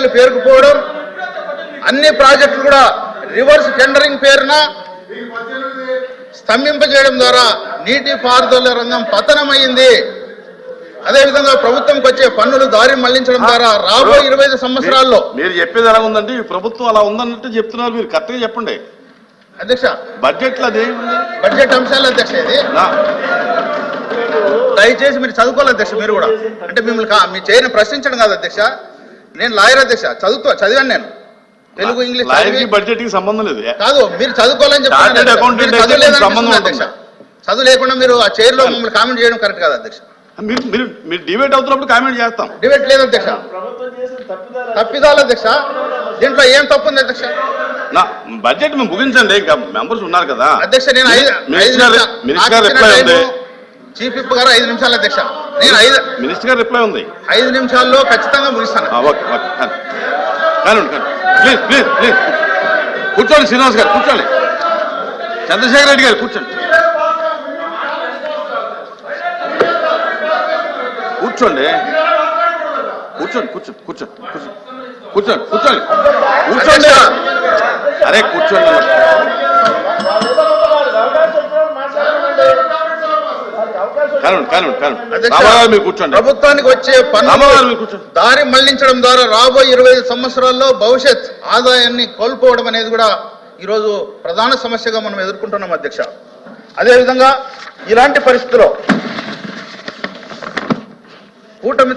బకాయిలు పేరుకుపోవడం అన్ని ప్రాజెక్టులు కూడా రివర్స్ టెండరింగ్ పేరున స్తంభింపజేయడం ద్వారా నీటి పారుదల రంగం పతనమైంది అదేవిధంగా ప్రభుత్వంకి వచ్చే పన్నులు దారి మళ్ళించడం ద్వారా రాబోయే ఇరవై ఐదు సంవత్సరాల్లో మీరు చెప్పేది ఎలా ఉందండి? ఈ ప్రభుత్వం అలా ఉందన్నట్టు చెప్తున్నారు మీరు. కరెక్ట్గా చెప్పండి. అధ్యక్ష బడ్జెట్లో అదేముంది బడ్జెట్ అంశాలు అధ్యక్ష ఇది. దయచేసి మీరు చదువుకోవాలి అధ్యక్ష మీరు కూడా. అంటే మిమ్మల్ని కా- మీ చేయని ప్రశ్నించడం కాదు అధ్యక్ష. నేను లాయర్ అధ్యక్ష చదువుతా చదివాను నేను. తెలుగు ఇంగ్లీష్ లాయర్కి చదివి- బడ్జెట్కి సంబంధం లేదు. కాదు మీరు చదువుకోవాలని చదువులేదని సంబంధం అధ్యక్ష. చదువు లేకుండా మీరు ఆ చైర్లో మమ్మల్ని కామెంట్ చేయడం కరెక్ట్ కాదు అధ్యక్ష. మీరు మీరు మీరు డిబేట్ అవుతున్నప్పుడు కామెంట్ చేస్తాం. డిబేట్ లేదు అధ్యక్ష. తప్పిదాలు అధ్యక్ష. దీంట్లో ఏం తప్పు ఉంది అధ్యక్ష? నా బడ్జెట్ మేము ముగించండి. ఇంకా మెంబర్స్ ఉన్నారు కదా. అధ్యక్ష నేను మినిస్టర్ రిప్లై ఉంది. చీఫ్ విప్ గారు ఐదు నిమిషాలు అధ్యక్ష. నేను ఐదు మినిస్టర్ గారు రిప్లై ఉంది. ఐదు నిమిషాల్లో ఖచ్చితంగా ముగిస్తాను. Please please please. కూర్చోండి శ్రీనివాస్ గారు కూర్చోండి. చంద్రశేఖర్ రెడ్డి గారు కూర్చోండి. కూర్చోండి. కూర్చోండి కూర్చోండి కూర్చోండి కూర్చోండి కూర్చోండి కూర్చోండి. కూర్చోండి అరే కూర్చోండి. మీరు కూర్చోండి. ప్రభుత్వానికి వచ్చే పన్ను దారి మళ్ళించడం ద్వారా రాబోయే ఇరవై ఐదు సంవత్సరాల్లో భవిష్యత్ ఆదాయాన్ని కోల్పోవడం అనేది కూడా ఈరోజు ప్రధాన సమస్యగా మనం ఎదుర్కొంటున్నాం అధ్యక్ష. అదేవిధంగా ఇలాంటి పరిస్థితిలో కూటమి